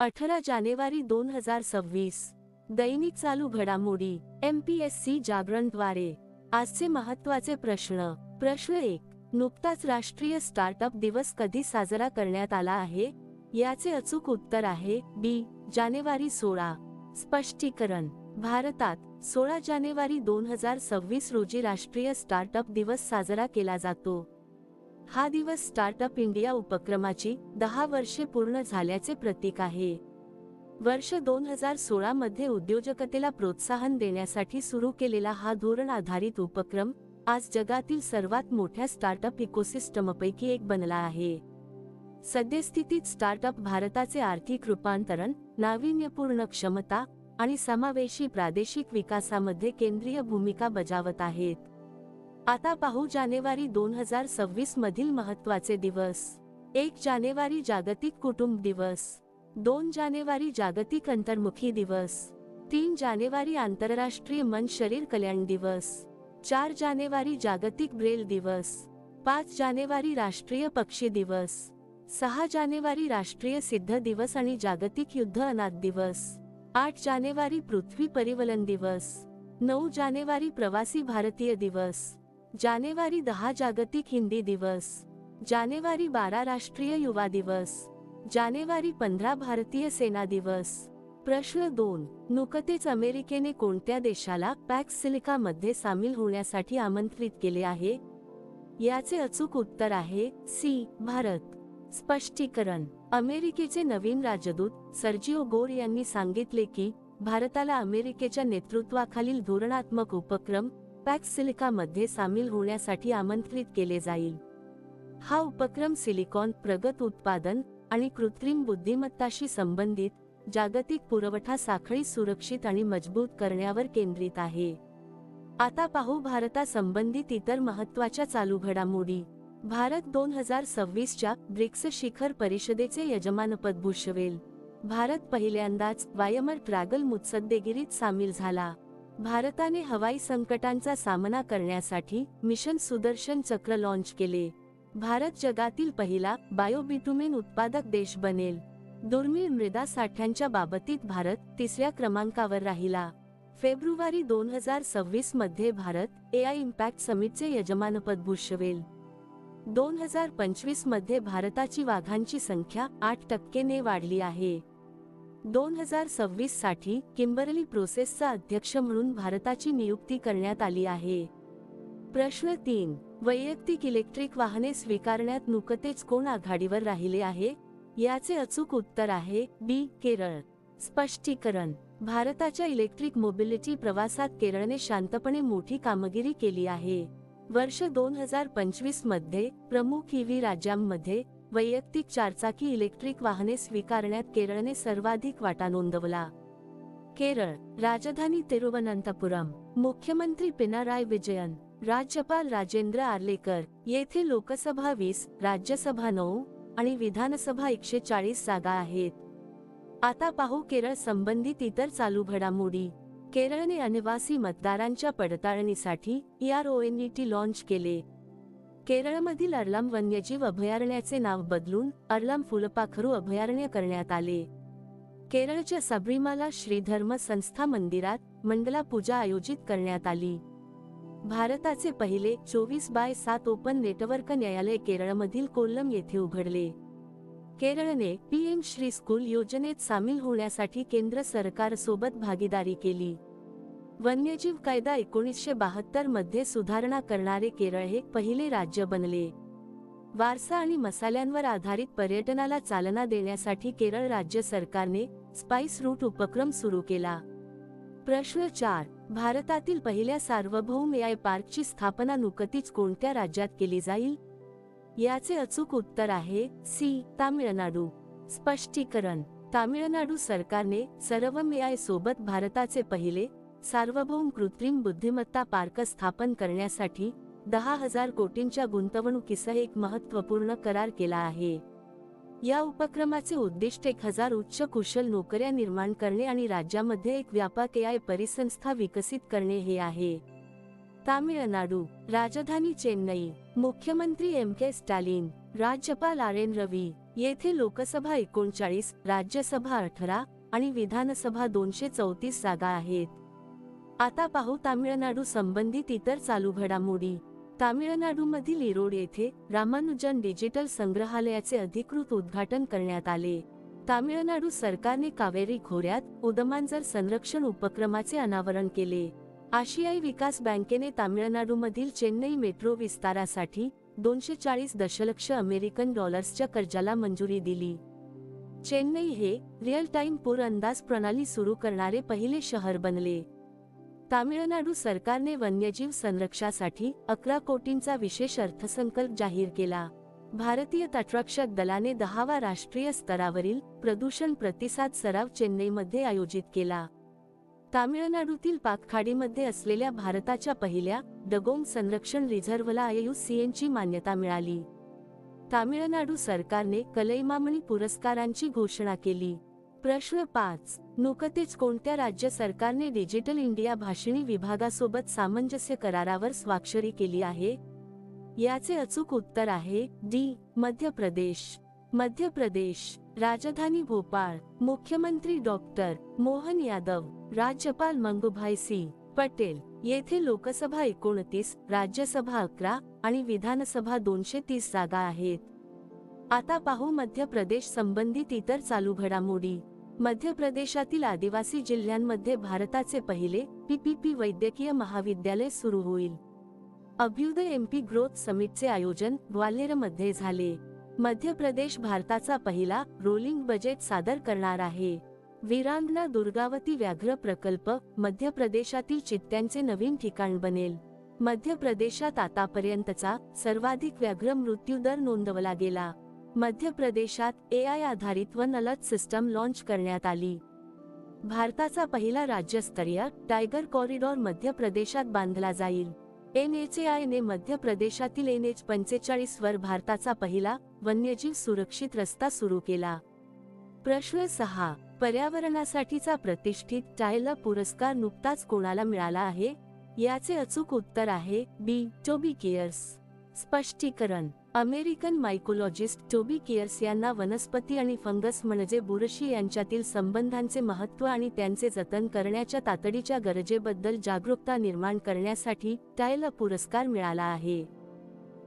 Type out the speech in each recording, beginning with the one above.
अठरा जानेवारी दोन हजार सव्वीस. दैनिक चालू घडामोडी एम पी एस सी जागरणद्वारे. आजचे महत्त्वाचे प्रश्न. प्रश्न एक नुकताच राष्ट्रीय स्टार्टअप दिवस कधी साजरा करण्यात आला आहे? याचे अचूक उत्तर आहे बी जानेवारी सोळा. स्पष्टीकरण भारतात सोळा जानेवारी दोन हजार सव्वीस रोजी राष्ट्रीय स्टार्टअप दिवस साजरा केला जातो. हा दिवस स्टार्टअप इंडिया उपक्रमाची दहा वर्षे पूर्ण झाल्याचे प्रतीक आहे. वर्ष दोन हजार सोळा मध्ये उद्योजकतेला प्रोत्साहन देण्यासाठी सुरू केलेला हा धोरण आधारित उपक्रम आज जगातील सर्वात मोठ्या स्टार्टअप इकोसिस्टमपैकी एक बनला आहे. सद्यस्थितीत स्टार्टअप भारताचे आर्थिक रूपांतरण नाविन्यपूर्ण क्षमता आणि समावेशी प्रादेशिक विकासामध्ये केंद्रीय भूमिका बजावत आहेत. आता पाहू जानेवारी दोन हजार सव्वीस मधील महत्त्वाचे दिवस. एक जानेवारी जागतिक कुटुंब दिवस. दोन जानेवारी जागतिक अंतर्मुखी दिवस. तीन जानेवारी आंतरराष्ट्रीय मन शरीर कल्याण दिवस. चार जानेवारी जागतिक ब्रेल दिवस. पाच जानेवारी राष्ट्रीय पक्षी दिवस. सहा जानेवारी राष्ट्रीय सिद्ध दिवस आणि जागतिक युद्ध अनाथ दिवस. आठ जानेवारी पृथ्वी परिवलन दिवस. नऊ जानेवारी प्रवासी भारतीय दिवस. जानेवारी दहा जागतिक हिंदी दिवस जानेवारी बारा राष्ट्रीय युवा दिवस जानेवारी पंधरा भारतीय सेना दिवस. प्रश्न दोन नुकतेच अमेरिकेने कोणत्या देशाला पॅक्स सिलिका मध्ये सामील होण्यासाठी आमंत्रित केले आहे? याचे अचूक उत्तर आहे सी भारत. स्पष्टीकरण अमेरिकेचे नवीन राजदूत सर्जिओ गोर यांनी सांगितले की भारताला अमेरिकेच्या नेतृत्वाखालील धोरणात्मक उपक्रम पॅक्स सिलिकामध्ये सामील होण्यासाठी आमंत्रित केले जाईल. हा उपक्रम सिलिकॉन प्रगत उत्पादन आणि कृत्रिम बुद्धिमत्ताशी संबंधित जागतिक पुरवठा साखळी सुरक्षित आणि मजबूत करण्यावर केंद्रित आहे. आता पाहू भारतासंबंधित इतर महत्त्वाच्या चालू घडामोडी. भारत दोन हजार सव्वीसच्या ब्रिक्स शिखर परिषदेचे यजमानपद भूषवेल. भारत पहिल्यांदाच वायमर ट्रॅगल मुत्सद्देगिरीत सामील झाला. भारताने हवाई संकटांचा सामना करण्यासाठी मिशन सुदर्शन चक्र लॉन्च केले. भारत जगातील पहिला बायोबिटुमेन उत्पादक देश बनेल. दुर्मिळ मृदा साठ्यांच्या बाबतीत भारत तिसऱ्या क्रमांकावर राहिला. फेब्रुवारी दोन हजार सव्वीसमध्ये भारत ए आय इम्पॅक्ट समिटचे यजमानपद भूषवेल. दोन हजार पंचवीसमध्ये भारताची वाघांची संख्या आठ टक्केने वाढली आहे. दोन हजार सव्वीससाठी किंबरली प्रोसेसचा अध्यक्ष म्हणून भारताची नियुक्ती करण्यात आली आहे. प्रश्न तीन वैयक्तिक इलेक्ट्रिक वाहने स्वीकारण्यात नुकतेच कोण आघाडीवर राहिले आहे? याचे अचूक उत्तर आहे बी केरळ. स्पष्टीकरण भारताच्या इलेक्ट्रिक मोबिलिटी प्रवासात केरळने शांतपणे मोठी कामगिरी केली आहे. वर्ष दोन हजार पंचवीसमध्ये प्रमुख ईव्ही राज्यांमध्ये वैयक्तिक चारचाकी इलेक्ट्रिक वाहने स्वीकारण्यात केरळने सर्वाधिक वाटा नोंदवला. केरळ राजधानी तिरुवनंतपुरम मुख्यमंत्री पिनाराय विजयन राज्यपाल राजेंद्र आर्लेकर येथे लोकसभा वीस राज्यसभा नऊ आणि विधानसभा एकशे चाळीस जागा आहेत. आता पाहू केरळ संबंधित इतर चालू घडामोडी. केरळने अनिवासी मतदारांच्या पडताळणीसाठी ई आरओएनईटी लॉन्च केले. केरळमधील अर्लाम वन्यजीव अभयारण्याचे नाव बदलून अर्लाम फुलपाखरू अभयारण्य करण्यात आले. केरळच्या सबरीमाला श्रीधर्म संस्था मंदिरात मंडला पूजा आयोजित करण्यात आली. भारताचे पहिले चोवीस बाय सात ओपन नेटवर्क न्यायालय केरळमधील कोल्लम येथे उघडले. केरळने पीएम श्री स्कूल योजनेत सामील होण्यासाठी केंद्र सरकारसोबत भागीदारी केली. वन्यजीव कायदा एकोणीसशे बहात्तरमध्ये सुधारणा करणारे केरळ हे पहिले राज्य बनले. वारसा आणि मसाल्यांवर आधारित पर्यटनाला चालना देण्यासाठी केरळ राज्य सरकारने स्पाइस रूट उपक्रम सुरू केला. प्रश्न चार भारतातील पहिल्या सार्वभौम एआय पार्कची स्थापना नुकतीच कोणत्या राज्यात केली जाईल? याचे अचूक उत्तर आहे सी तामिळनाडू. स्पष्टीकरण तामिळनाडू सरकारने सर्वम एआय सोबत भारताचे पहिले सार्वभौम कृत्रिम बुद्धिमत्ता पार्क स्थापन करण्यासाठी दहा हजार कोटींच्या गुंतवणुकीसह एक महत्त्वपूर्ण करार केला आहे. या उपक्रमाचे उद्दिष्ट एक हजार उच्च कुशल नोकऱ्या निर्माण करणे आणि राज्यामध्ये एक व्यापक एआय परिसंस्था विकसित करणे हे आहे. तामिळनाडू राजधानी चेन्नई मुख्यमंत्री एम के स्टॅलिन राज्यपाल आर एन रवी येथे लोकसभा एकोणचाळीस राज्यसभा अठरा आणि विधानसभा दोनशे चौतीस जागा आहेत. आता पाहू तामिळनाडू संबंधित इतर चालू घडामोडी. तामिळनाडूमधील इरोड येथे रामानुजन डिजिटल संग्रहालयाचे अधिकृत उद्घाटन करण्यात आले. तामिळनाडू सरकारने कावेरी खोऱ्यात उदमांजर संरक्षण उपक्रमाचे अनावरण केले. आशियाई विकास बँकेने तामिळनाडूमधील चेन्नई मेट्रो विस्तारासाठी दोनशे चाळीस दशलक्ष अमेरिकन डॉलर्सच्या कर्जाला मंजुरी दिली. चेन्नई हे रिअल टाइम पूर अंदाज प्रणाली सुरू करणारे पहिले शहर बनले. तामिळनाडू सरकारने वन्यजीव संरक्षणासाठी अकरा कोटींचा विशेष अर्थसंकल्प जाहीर केला. भारतीय तटरक्षक दलाने दहावा राष्ट्रीय स्तरावरील प्रदूषण प्रतिसाद सराव चेन्नईमध्ये आयोजित केला. तामिळनाडूतील पाकखाडीमध्ये असलेल्या भारताच्या पहिल्या डगोंग संरक्षण रिझर्व्हला आययुसीएनची मान्यता मिळाली. तामिळनाडू सरकारने कलैमामणी पुरस्कारांची घोषणा केली. प्रश्न पाच. नुकतेच कोणत्या राज्य सरकारने डिजिटल इंडिया भाषणी विभागासोबत सामंजस्य करारावर स्वाक्षरी केली आहे? याचे अचूक उत्तर आहे डी. मध्य प्रदेश. मध्य प्रदेश. राजधानी भोपाळ. मुख्यमंत्री डॉक्टर मोहन यादव. राज्यपाल मंगूभाई सिंग पटेल. येथे लोकसभा एकोणतीस राज्यसभा अकरा आणि विधानसभा दोनशे तीस जागा आहेत. आता पाहू मध्य प्रदेश संबंधित इतर चालू घडामोडी. मध्य प्रदेशातील आदिवासी जिल्ह्यांमध्ये भारताचे पहिले पीपीपी वैद्यकीय महाविद्यालय सुरू होईल. अभ्युदय एमपी ग्रोथ समिटचे आयोजन ग्वाल्हेरमध्ये झाले. मध्य प्रदेश भारताचा पहिला रोलिंग बजेट सादर करणार आहे. वीरांगना दुर्गावती व्याघ्र प्रकल्प मध्य प्रदेशातील चित्त्यांचे नवीन ठिकाण बनेल. मध्य प्रदेशात आतापर्यंतचा सर्वाधिक व्याघ्र मृत्यूदर नोंदवला गेला. मध्य प्रदेशात ए आय आधारित वन अलर्ट सिस्टम लॉन्च करण्यात आली. भारताचा पहिला राज्यस्तरीय टायगर कॉरिडॉर मध्य प्रदेशात बांधला जाईल. एन एच ने मध्य प्रदेशातील एन एच पंचेचाळीस वर भारताचा पहिला वन्यजीव सुरक्षित रस्ता सुरू केला. प्रश्न सहा पर्यावरणासाठीचा प्रतिष्ठित टायलर पुरस्कार नुकताच कोणाला मिळाला आहे? याचे अचूक उत्तर आहे बी टोबी केअर्स. स्पष्टीकरण अमेरिकन मायकोलॉजिस्ट टोबी केअर्स यांना वनस्पती आणि फंगस म्हणजे बुरशी यांच्यातील संबंधांचे महत्त्व आणि त्यांचे जतन करण्याच्या तातडीच्या गरजेबद्दल जागरूकता निर्माण करण्यासाठी टायला पुरस्कार मिळाला आहे.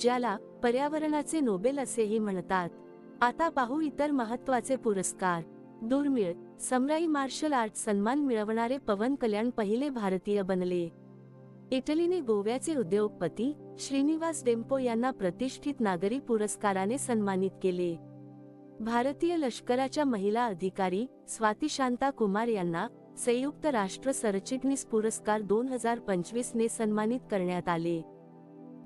ज्याला पर्यावरणाचे नोबेल असेही म्हणतात. आता पाहू इतर महत्त्वाचे पुरस्कार. दुर्मिळ समराई मार्शल आर्ट सन्मान मिळवणारे पवन कल्याण पहिले भारतीय बनले. इटलीने गोव्याचे उद्योगपती श्रीनिवास डेम्पो यांना प्रतिष्ठित नागरी पुरस्काराने सन्मानित केले. भारतीय लष्कराच्या महिला अधिकारी स्वाती शांता कुमार यांना संयुक्त राष्ट्र सरचिटणीस पुरस्कार दोन हजार पंचवीस ने सन्मानित करण्यात आले.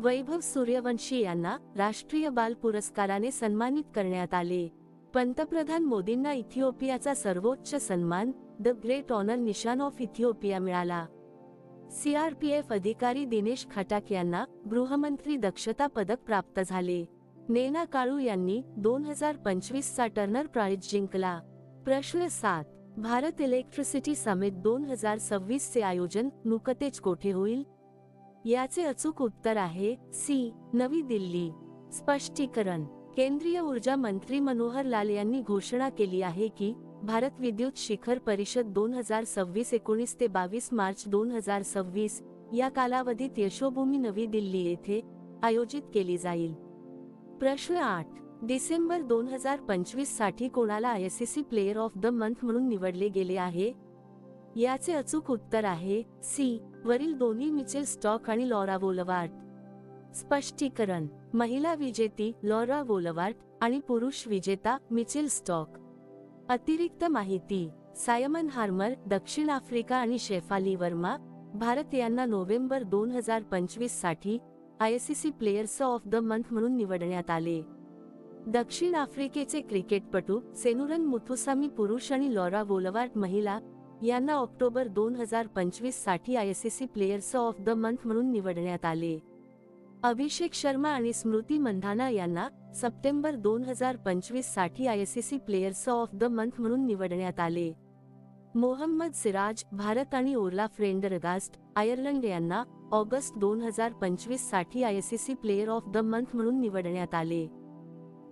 वैभव सूर्यवंशी यांना राष्ट्रीय बाल पुरस्काराने सन्मानित करण्यात आले. पंतप्रधान मोदींना इथिओपियाचा सर्वोच्च सन्मान द ग्रेट ऑनर निशान ऑफ इथिओपिया मिळाला. सीआरपीएफ अधिकारी दिनेश खटाक यांना गृहमंत्री दक्षता पदक प्राप्त झाले. नेना काळू यांनी दोन हजार पंचवीस चा टर्नर प्राइज जिंकला. प्रश्न सात. भारत इलेक्ट्रिसिटी समिट दोन हजार सव्वीस चे आयोजन नुकतेच कोठे होईल? याचे अचूक उत्तर आहे सी. नवी दिल्ली. स्पष्टीकरण. केंद्रीय ऊर्जा मंत्री मनोहर लाल यांनी घोषणा केली आहे की भारत विद्युत शिखर परिषद दोन हजार सव्वीस एकोणीस ते बावीस मार्च दोन हजार सव्वीस या कालावधीत यशोभूमी नवी दिल्ली येथे आयोजित केली जाईल. प्रश्न आठ. डिसेंबर दोन हजार पंचवीससाठी कोणाला ICC player of the month म्हणून निवडले गेले आहे? याचे अचूक उत्तर आहे सी वरील दोन्ही मिचेल स्टॉक आणि लॉरा वोलवार्ट. स्पष्टीकरण. महिला विजेती लॉरा वोलवार्ट आणि पुरुष विजेता मिचेल स्टॉक. अतिरिक्त माहिती सायमन हार्मर दक्षिण आफ्रिका आणि शेफाली वर्मा भारत यांना नोव्हेंबर दोन हजार पंचवीससाठी ICC players of the month म्हणून निवडण्यात आले. दक्षिण आफ्रिकेचे क्रिकेटपटू सेनुरन मुथुसामी पुरुष आणि लॉरा वोलवार्ट महिला यांना ऑक्टोबर दोन हजार पंचवीससाठी ICC players of the month म्हणून निवडण्यात आले. अभिषेक शर्मा आणि स्मृती मंधाना यांना सप्टेंबर दोन हजार पंचवीससाठी ICC players of the month म्हणून निवडण्यात आले. मोहम्मद सिराज भारत आणि ओर्ला फ्रेंडरगास्ट आयर्लंड यांना ऑगस्ट दोन हजार पंचवीससाठी ICC player of the month म्हणून निवडण्यात आले.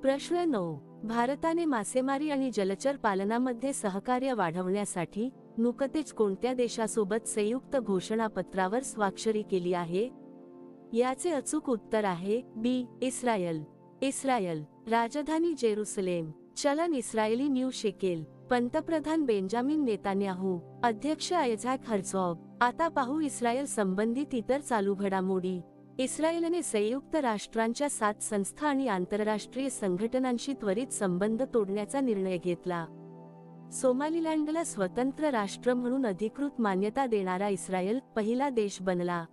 प्रश्न नऊ. भारताने मासेमारी आणि जलचर पालनामध्ये सहकार्य वाढवण्यासाठी नुकतेच कोणत्या देशासोबत संयुक्त घोषणापत्रावर स्वाक्षरी केली आहे? याचे अचूक उत्तर आहे बी इस्रायल. इस्रायल राजधानी जेरुसलेम चलन इस्रायली न्यू शेकेल पंतप्रधान बेंजामिन नेतान्याहू अध्यक्ष आयझॅक हर्झॉग आता पाहू इस्रायल संबंधित इतर चालू घडामोडी. इस्रायलने संयुक्त राष्ट्रांच्या सात संस्था आणि आंतरराष्ट्रीय संघटनांशी त्वरित संबंध तोडण्याचा निर्णय घेतला. सोमालिलँडला स्वतंत्र राष्ट्र म्हणून अधिकृत मान्यता देणारा इस्रायल पहिला देश बनला.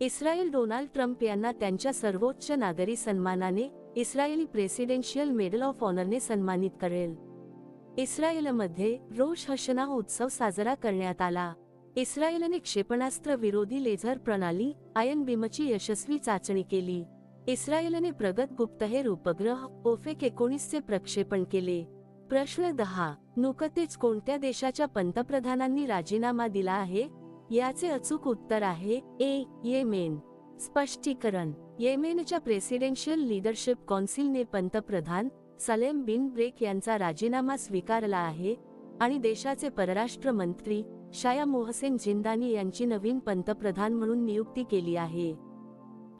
इस्रायल डोनाल्ड ट्रम्प यांना त्यांच्या सर्वोच्च नागरी सन्मानाने इस्रायली प्रेसिडेन्शियल मेडल ऑफ ऑनरने सन्मानित करेल. इस्रायलमध्ये रोष हशना उत्सव साजरा करण्यात आला. इस्रायलने क्षेपणास्त्र विरोधी लेझर प्रणाली आयन बीमची यशस्वी चाचणी केली. इस्रायलने प्रगत गुप्तहेर उपग्रह ओफेक एकोणीसचे प्रक्षेपण केले. प्रश्न दहा नुकतेच कोणत्या देशाच्या पंतप्रधानांनी राजीनामा दिला आहे? याचे अचूक उत्तर आहे ए येमेन. स्पष्टीकरण. येमेनच्या प्रेसिडेन्शियल लीडरशिप कौन्सिलने पंतप्रधान सलेम बिन ब्रेक यांचा राजीनामा स्वीकारला आहे आणि देशाचे परराष्ट्र मंत्री शाया मोहसेन जिंदानी यांची नवीन पंतप्रधान म्हणून नियुक्ती केली आहे.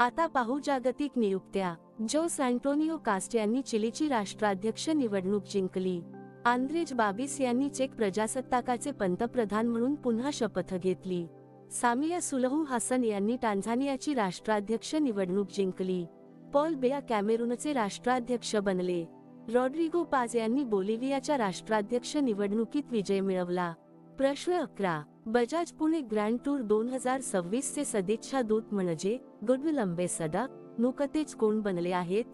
आता पाहू जागतिक नियुक्त्या. जो सँटोनिओ कास्ट यांनी चिलीची राष्ट्राध्यक्ष निवडणूक जिंकली. आंद्रेज बाबिस यांनी चेक प्रजासत्ताकाचे पंतप्रधान म्हणून पुन्हा शपथ घेतली. सामिया सुलहू हसन यांनी टांझानियाची राष्ट्राध्यक्ष निवडणूक जिंकली. पॉल बेया कॅमेरूनचे राष्ट्राध्यक्ष बनले. रॉड्रिगो पाज यांनी बोलिव्हियाच्या राष्ट्राध्यक्ष निवडणुकीत विजय मिळवला. प्रश्न अकरा. बजाज पुणे ग्रँड टूर दोन हजार सव्वीस चे सदिच्छा दूत म्हणजे गुडविल अंबेसडा नुकतेच कोण बनले आहेत?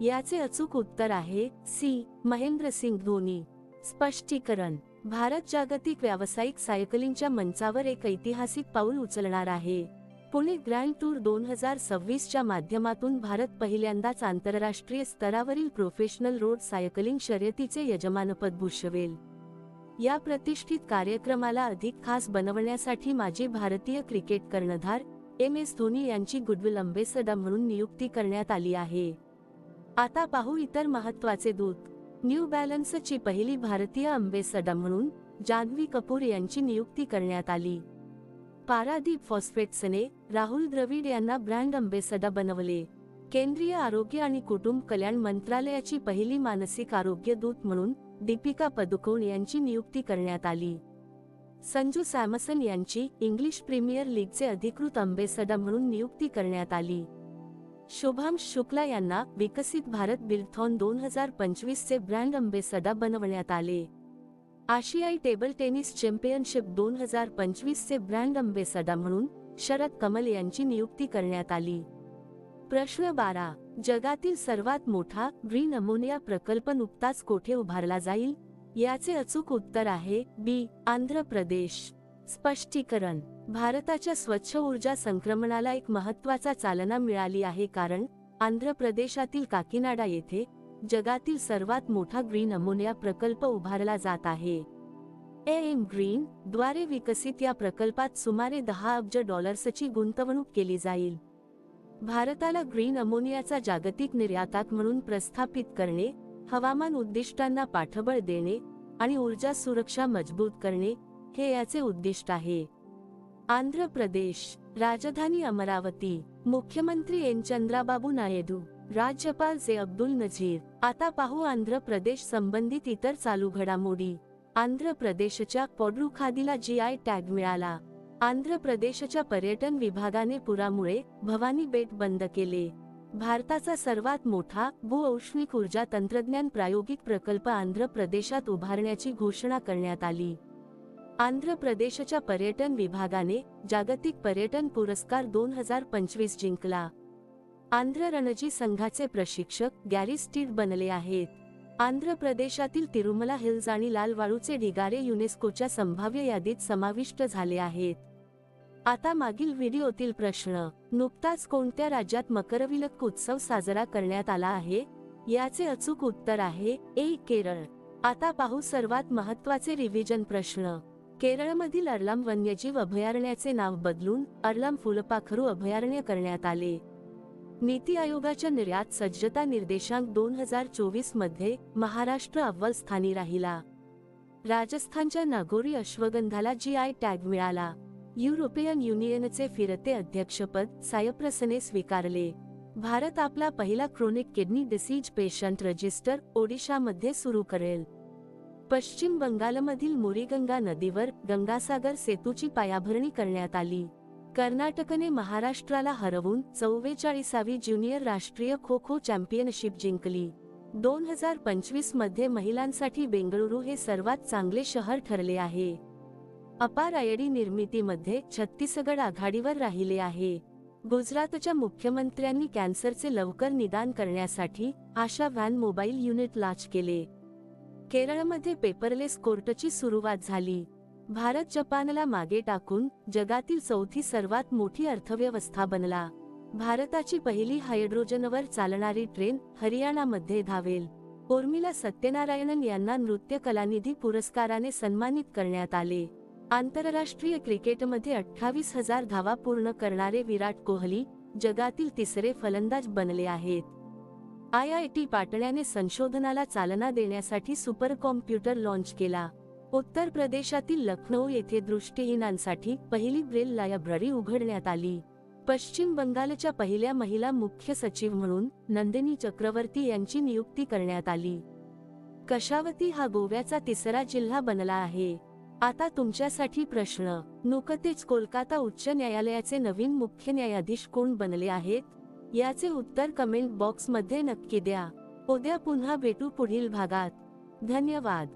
याचे अचूक उत्तर आहे सी. महेंद्र सिंग धोनी. स्पष्टीकरण. भारत जागतिक व्यावसायिक सायकलिंगच्या मंचावर एक ऐतिहासिक पाऊल उचलणार आहे. पुणे ग्रँड टूर दोन हजार सव्वीसच्या माध्यमातून भारत पहिल्यांदाच आंतरराष्ट्रीय स्तरावरील प्रोफेशनल रोड सायकलिंग शर्यतीचे यजमानपद भूषवेल. या प्रतिष्ठित कार्यक्रमाला अधिक खास बनवण्यासाठी माजी भारतीय क्रिकेट कर्णधार एम एस धोनी यांची गुडविल अंबेसडा म्हणून नियुक्ती करण्यात आली आहे. आता पाहू इतर महत्त्वाचे दूत. न्यू बॅलन्सची पहिली भारतीय अंबेसडा म्हणून जान्हवी कपूर यांची नियुक्ती करण्यात आली. पारादीप फॉस्फेट्सने राहुल द्रविड यांना ब्रँड अंबेसडा बनवले. केंद्रीय आरोग्य आणि कुटुंब कल्याण मंत्रालयाची पहिली मानसिक आरोग्य दूत म्हणून दीपिका पदुकोण यांची नियुक्ती करण्यात आली. संजू सॅमसन यांची इंग्लिश प्रीमियर लीगचे अधिकृत अंबेसडा म्हणून नियुक्ती करण्यात आली. शुभांश शुक्ला यांना विकसित भारत बिल्थॉन दोन हजार पंचवीस चे ब्रँड अंबेसडा बनवण्यात आले. आशियाई टेबल टेनिस चॅम्पियनशिप दोन हजार पंचवीस चे ब्रँड अंबेसडा म्हणून शरद कमल यांची नियुक्ती करण्यात आली. प्रश्न बारा. जगातील सर्वात मोठा ग्रीन अमोनिया प्रकल्प नुकताच कोठे उभारला जाईल? याचे अचूक उत्तर आहे बी. आंध्र प्रदेश. स्पष्टीकरण. भारताच्या स्वच्छ ऊर्जा संक्रमणाला एक महत्त्वाचा चालना मिळाली आहे कारण आंध्र प्रदेशातील काकीनाडा येथे जगातील सर्वात मोठा ग्रीन अमोनिया प्रकल्प उभारला जात आहे. ए एम ग्रीन द्वारे विकसित या प्रकल्पात सुमारे दहा अब्ज डॉलर्सची गुंतवणूक केली जाईल. भारताला ग्रीन अमोनियाचा जागतिक निर्यातक म्हणून प्रस्थापित करणे हवामान उद्दिष्टांना पाठबळ देणे आणि ऊर्जा सुरक्षा मजबूत करणे हे याचे उद्दिष्ट आहे. आंध्र प्रदेश राजधानी अमरावती मुख्यमंत्री एन. चंद्राबाबू नायडू राज्यपाल से अब्दुल नझीर आता पाहू आंध्र प्रदेश संबंधित इतर चालू घडामोडी. आंध्र प्रदेशच्या पोड्रू खादीला जी आय टॅग मिळाला. आंध्र प्रदेशच्या पर्यटन विभागाने पुरामुळे भवानी बेट बंद केले. भारताचा सर्वात मोठा भूऔष्णिक ऊर्जा तंत्रज्ञान प्रायोगिक प्रकल्प आंध्र प्रदेशात उभारण्याची घोषणा करण्यात आली. आंध्र प्रदेशच्या पर्यटन विभागाने जागतिक पर्यटन पुरस्कार दोन हजार पंचवीस जिंकला. आंध्र रणजी संघाचे प्रशिक्षक गॅरी स्टीड बनले आहेत. आंध्र प्रदेशातील तिरुमला हिल्स आणि लालवाळूचे ढिगारे युनेस्कोच्या संभाव्य यादीत समाविष्ट झाले आहेत. आता मागील व्हिडिओतील प्रश्न नुकताच कोणत्या राज्यात मकरविलक उत्सव साजरा करण्यात आला आहे? याचे अचूक उत्तर आहे ए केरळ. आता पाहू सर्वात महत्त्वाचे रिव्हिजन प्रश्न. केरळमधील अर्लाम वन्यजीव अभयारण्याचे नाव बदलून अर्लाम फुलपाखरू अभयारण्य करण्यात आले. नीती आयोगाच्या निर्यात सज्जता निर्देशांक दोन हजार चोवीसमध्ये महाराष्ट्र अव्वल स्थानी राहिला. राजस्थानच्या नागोरी अश्वगंधाला जी आय टॅग मिळाला. युरोपियन युनियनचे फिरते अध्यक्षपद सायप्रसने स्वीकारले. भारत आपला पहिला chronic kidney disease patient register ओडिशामध्ये सुरू करेल. पश्चिम बंगालमधील मुरीगंगा नदीवर गंगासागर सेतूची पायाभरणी करण्यात आली. कर्नाटकने महाराष्ट्राला हरवून चौवेचाळीसावी ज्युनियर राष्ट्रीय खो खो चॅम्पियनशिप जिंकली. दोन हजार पंचवीसमध्ये महिलांसाठी बेंगळुरू हे सर्वात चांगले शहर ठरले आहे. अपार आयडी निर्मितीमध्ये छत्तीसगड आघाडीवर राहिले आहे. गुजरातच्या मुख्यमंत्र्यांनी कॅन्सरचे लवकर निदान करण्यासाठी Asha van mobile unit launch केले. केरळमध्ये पेपरलेस कोर्टची सुरुवात झाली. भारत जपानला मागे टाकून जगातील चौथी सर्वात मोठी अर्थव्यवस्था बनला. भारताची पहिली हायड्रोजनवर चालणारी ट्रेन हरियाणामध्ये धावेल. उर्मिला सत्यनारायणन यांना नृत्य कलानिधी पुरस्काराने सन्मानित करण्यात आले. आंतरराष्ट्रीय क्रिकेटमध्ये अठ्ठावीस हजार धावा पूर्ण करणारे विराट कोहली जगातील तिसरे फलंदाज बनले आहेत. आय आय टी पाटण्याने संशोधनाला चालना देण्यासाठी सुपर कॉम्प्युटर लॉन्च केला. उत्तर प्रदेशातील लखनौ येथे दृष्टीहीनांसाठी पहिली ब्रेल लायब्ररी उघडण्यात आली. पश्चिम बंगालच्या पहिल्या महिला मुख्य सचिव म्हणून नंदिनी चक्रवर्ती यांची नियुक्ती करण्यात आली. कशावती हा गोव्याचा तिसरा जिल्हा बनला आहे? आता तुमच्यासाठी प्रश्न. नुकतेच कोलकाता उच्च न्यायालयाचे नवीन मुख्य न्यायाधीश कोण बनले आहेत? याचे उत्तर कमेंट बॉक्समध्ये नक्की द्या. उद्या पुन्हा भेटू पुढील भागात. धन्यवाद.